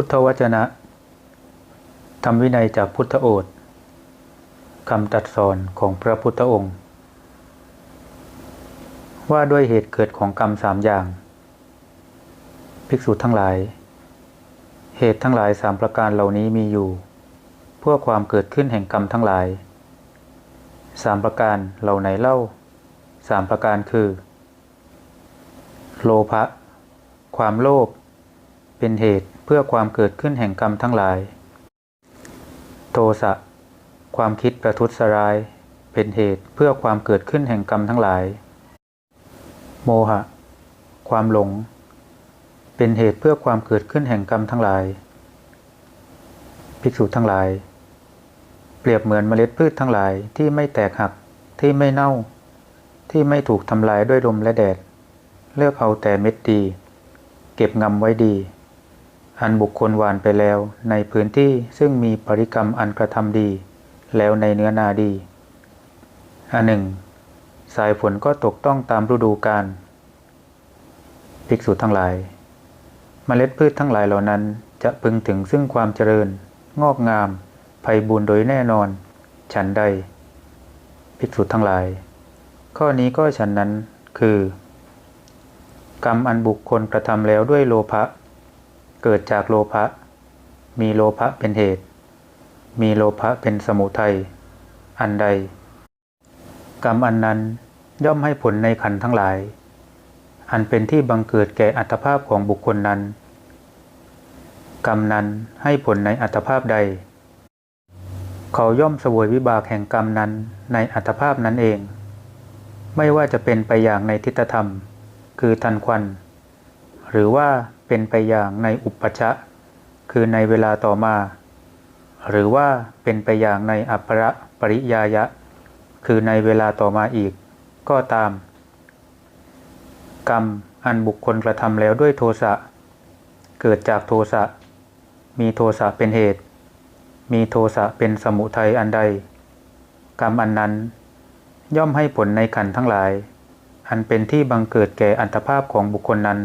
พุทธวจนะธรรมวินัยจากพุทธโอษฐ์คำตัดสอนของพระพุทธองค์ ว่าด้วยเหตุเกิดของกรรมสามอย่าง ภิกษุทั้งหลาย เหตุทั้งหลายสามประการเหล่านี้มีอยู่เพื่อความเกิดขึ้นแห่งกรรมทั้งหลายสามประการเหล่าไหนเล่าสามประการคือ โลภะความโลภ เป็นเหตุเพื่อความเกิดขึ้นแห่งกรรมทั้งหลาย โทสะความคิดประทุษร้าย เป็นเหตุเพื่อความเกิดขึ้นแห่งกรรมทั้งหลาย โมหะ ความหลง เป็นเหตุเพื่อความเกิดขึ้นแห่งกรรมทั้งหลาย ภิกษุทั้งหลาย เปรียบเหมือนเมล็ดพืชทั้งหลายที่ไม่แตกหักที่ไม่เน่า ที่ไม่ถูกทำลายด้วยลมและแดด เลือกเอาแต่เม็ดดี เก็บงำไว้ดี อันบุคคลหวานไปแล้วในพื้นที่ซึ่งมีปริกรรมอันกระทำดี แล้วในเนื้อนาดี อันหนึ่ง สายฝนก็ตกต้องตามฤดูกาลภิกษุทั้งหลายเมล็ดพืชทั้งหลายเหล่านั้นจะพึงถึงซึ่งความเจริญ งอกงามไพบูรโดยแน่นอน ฉันใด ภิกษุทั้งหลาย ข้อนี้ก็ฉันนั้นคือ กรรมอันบุคคลกระทำแล้วด้วยโลภะ เกิดจากโลภะ มีโลภะเป็นเหตุ มีโลภะเป็นสมุทัย อันใด กรรมอันนั้นย่อมให้ผลในขันธ์ทั้งหลาย อันเป็นที่บังเกิดแก่อัตภาพของบุคคลนั้น กรรมนั้นให้ผลในอัตภาพใด เขาย่อมสวยวิบากแห่งกรรมนั้นในอัตภาพนั้นเอง ไม่ว่าจะเป็นไปอย่างในทิฏฐธรรม คือทันควัน หรือว่า เป็นไปอย่างในอุปชะ คือในเวลาต่อมา หรือว่าเป็นไปอย่างในอัปปะปริยายะ คือในเวลาต่อมาอีก ก็ตาม กรรมอันบุคคลกระทำแล้วด้วยโทสะ เกิดจากโทสะ มีโทสะเป็นเหตุ มีโทสะเป็นสมุทัยอันใด กรรมอันนั้น ย่อมให้ผลในขันธ์ทั้งหลาย อันเป็นที่บังเกิดแก่อันตภาพของบุคคลนั้น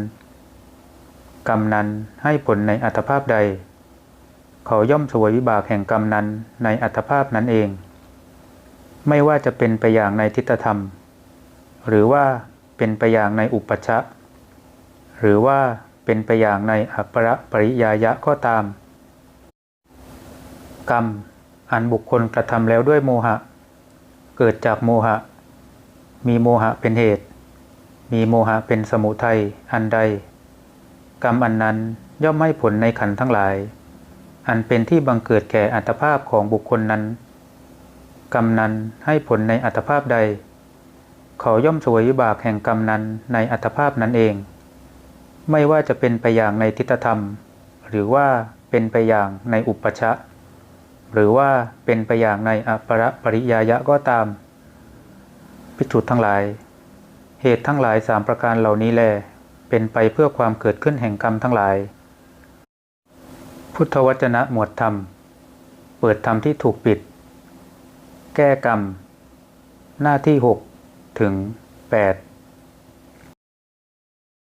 กรรมนั้นให้ผลในอัตภาพใด เขาย่อมสวยวิบากแห่งกรรมนั้นในอัตภาพนั้นเอง ไม่ว่าจะเป็นไปอย่างในทิฏฐธรรม หรือว่าเป็นไปอย่างในอุปชะ หรือว่าเป็นไปอย่างในอัปปะปริยายะก็ตาม กรรมอันบุคคลกระทำแล้วด้วยโมหะ เกิดจากโมหะ มีโมหะเป็นเหตุ มีโมหะเป็นสมุทัยอันใด กรรมอันนั้นย่อมให้ผลในขันธ์ทั้งหลาย อันเป็นที่บังเกิดแก่อัตภาพของบุคคลนั้น กรรมนั้นให้ผลในอัตภาพใด เขาย่อมสวยวิบากแห่งกรรมนั้นในอัตภาพนั้นเอง ไม่ว่าจะเป็นไปอย่างในทิฏฐธรรม หรือว่าเป็นไปอย่างในอุปชะ หรือว่าเป็นไปอย่างในอัปปะปริยายะก็ตามภิกษุทั้งหลาย เหตุทั้งหลายสามประการเหล่านี้แล เป็นไปเพื่อความเกิดขึ้นแห่งกรรมทั้งหลาย พุทธวจนะหมวดธรรม เปิดธรรมที่ถูกปิด แก้กรรม หน้าที่ 6 ถึง 8